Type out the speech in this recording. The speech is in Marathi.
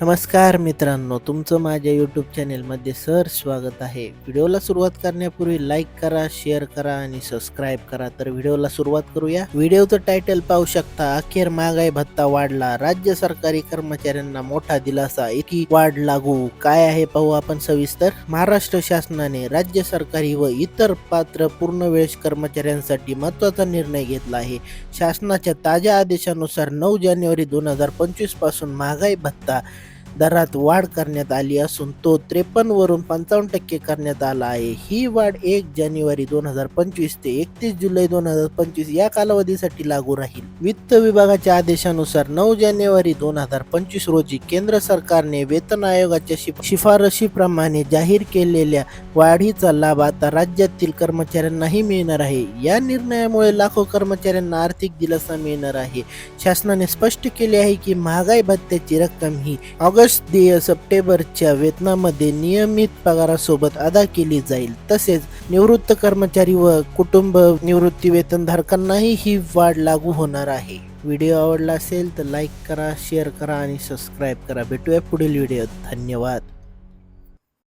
नमस्कार मित्रांनो तुमचं माझ्या यूट्यूब चॅनेलमध्ये सर स्वागत आहे. व्हिडिओला सुरुवात करण्यापूर्वी लाईक करा शेअर करा आणि सबस्क्राईब करा. तर व्हिडिओला सुरुवात करूया. व्हिडिओचं टायटल पाहू शकता अखेर महागाई भत्ता वाढला. राज्य सरकारी कर्मचाऱ्यांना मोठा दिलासा एकी वाढ लागू. काय आहे पाहू आपण सविस्तर. महाराष्ट्र शासनाने राज्य सरकारी व इतर पात्र पूर्णवेश कर्मचाऱ्यांसाठी महत्त्वाचा निर्णय घेतला आहे. शासनाच्या ताज्या आदेशानुसार नऊ जानेवारी दोन हजार पंचवीसपासून महागाई भत्ता दरात वाढ करण्यात आली असून तो त्रेपन्न वरून पंचावन्न टक्के करण्यात आला आहे. ही वाढ एक जानेवारी दोन हजार पंचवीस ते एकतीस जुलै दोन हजार पंचवीस या कालावधीसाठी लागू राहील. वित्त विभागाच्या आदेशानुसार नऊ जानेवारी दोन हजार पंचवीस रोजी केंद्र सरकारने वेतन आयोगाच्या शिफ- शिफारशीप्रमाणे जाहीर केलेल्या वाढीचा लाभ आता राज्यातील कर्मचाऱ्यांनाही मिळणार आहे. या निर्णयामुळे लाखो कर्मचाऱ्यांना आर्थिक दिलासा मिळणार आहे. शासनाने स्पष्ट केले आहे की महागाई भत्त्याची रक्कम ही ऑगस्ट देय सप्टेंबरच्या वेतनामध्ये नियमित पगारासोबत अदा केली जाईल. तसेच निवृत्त कर्मचारी व कुटुंब निवृत्ती वेतनधारकांनाही ही वाढ लागू होणार आहे. व्हिडिओ आवडला असेल तर लाईक करा शेअर करा आणि सबस्क्राईब करा. भेटूया पुढील व्हिडिओ धन्यवाद.